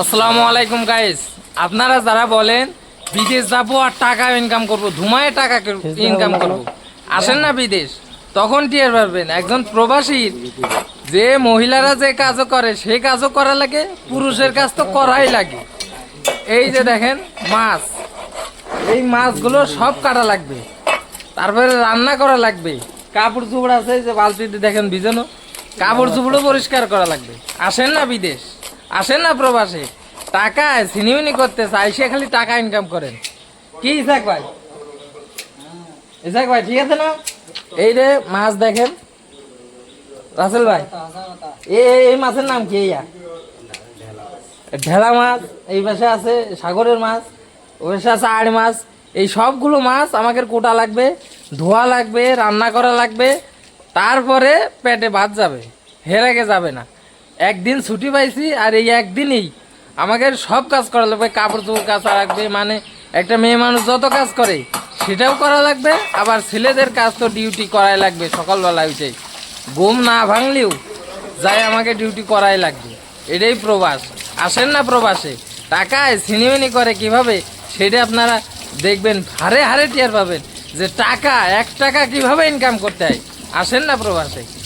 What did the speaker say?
আসসালামু আলাইকুম গাইস আপনারা যারা বলেন বিদেশ যাব আর টাকা ইনকাম করব ধুমায় টাকা ইনকাম করব। আসেন না বিদেশ তখন টিয়ার পারবেন একজন প্রবাসীর যে মহিলারা যে কাজও করে সে কাজও করা লাগে পুরুষের কাজ তো করাই লাগে। এই যে দেখেন মাছ। এই মাছগুলো সব কাটা লাগবে। তারপরে রান্না করা লাগবে। কাপড় চোপড় আছে যে বালতিতে দেখেন ভিজানো। কাপড় চোপড়ও পরিষ্কার করা লাগবে। আসেন না বিদেশ। আসেন না প্রবাসে? টাকা সিনিমিনি করতে চাই সে খালি টাকা ইনকাম করেন। কি ইসাক ভাই? ইসাক ভাই, ঠিক আছে না? এই রে মাছ দেখেন। রাসেল ভাই এই মাছের নাম কি ইয়া ঢেলা মাছ, এই পাশে আছে সাগরের মাছ ওই পাশে আছে আড় মাছ। এই সবগুলো মাছ আমাকে কোটা লাগবে, ধোয়া লাগবে, রান্না করা লাগবে, তারপরে পেটে ভাত যাবে, হেরাকে যাবে না। একদিন ছুটি পাইছি আর এই একদিনই আমাকে সব কাজ করা লাগবে, কাপড় চোপড় কাচা লাগবে মানে একটা মেয়ে মানুষ যত কাজ করে, সেটাও করা লাগবে, আবার ছেলেদের কাজ তো ডিউটি করাই লাগবে সকালবেলা উঠে। ঘুম না ভাঙলেও যাই আমাকে ডিউটি করাই লাগবে। এটাই প্রবাস। আসেন না প্রবাসে। টাকায় সিনেমিনি করে কীভাবে, সেটা আপনারা দেখবেন, হারে হারে টিয়ার পাবেন যে টাকা, এক টাকা কীভাবে ইনকাম করতে হয়। আসেন না প্রবাসে।